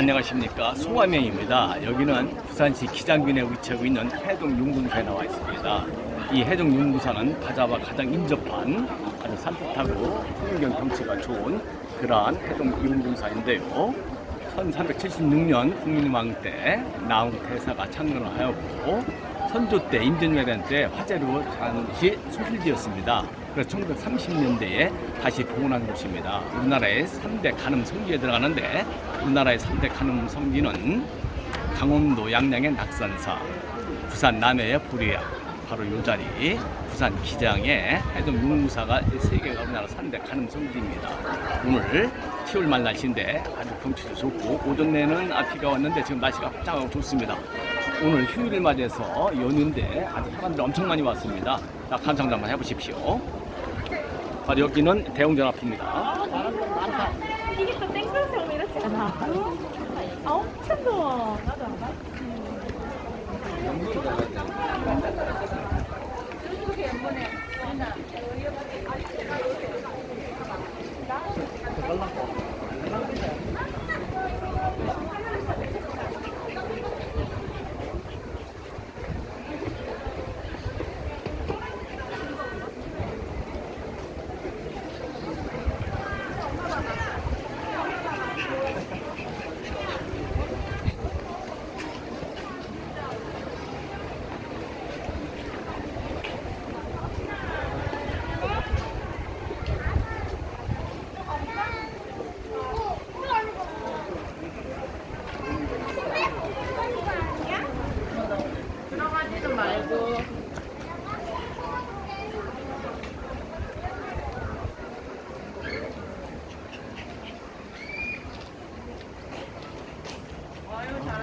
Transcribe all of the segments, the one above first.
안녕하십니까 송화명입니다. 여기는 부산시 기장군에 위치하고 있는 해동융군사에 나와 있습니다. 이 해동융군사는 바다와 가장 인접한 아주 산뜻하고 풍경 경치가 좋은 그러한 해동융군사인데요. 1376년 국민왕 때 나홍 대사가 창건을 하였고 선조 때 임진왜란 때 화재로 잠시 소실되었습니다. 그래서 1930년대에 다시 복원한 곳입니다. 우리나라의 3대 간음 성지에 들어가는데 우리나라의 3대 간음 성지는 강원도 양양의 낙산사, 부산 남해의 보리야, 바로 이 자리, 부산 기장의 해동 용무사가 세 개가 우리나라 3대 간음 성지입니다. 오늘 10월 말 날씨인데 아주 경치도 좋고 오전 내는 아, 비가 왔는데 지금 날씨가 화창하고 좋습니다. 오늘 휴일을 맞이해서 연휴인데 아주 사람들 엄청 많이 왔습니다. 자, 감상도 한번 해보십시오. 바로 여기는 대웅전 앞입니다. 이게 또 땡글새우 이렇지 않아? 아 엄청 좋아. 들어가지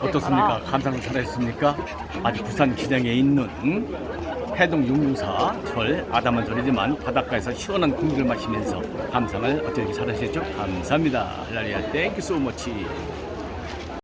어떻습니까? 감상 잘했습니까? 아주 부산 기장에 있는 해동 용무사 절 아담한 절이지만 바닷가에서 시원한 공기를 마시면서 감상을 어떻게 잘하셨죠? 감사합니다. 할라리아 땡큐 소머치.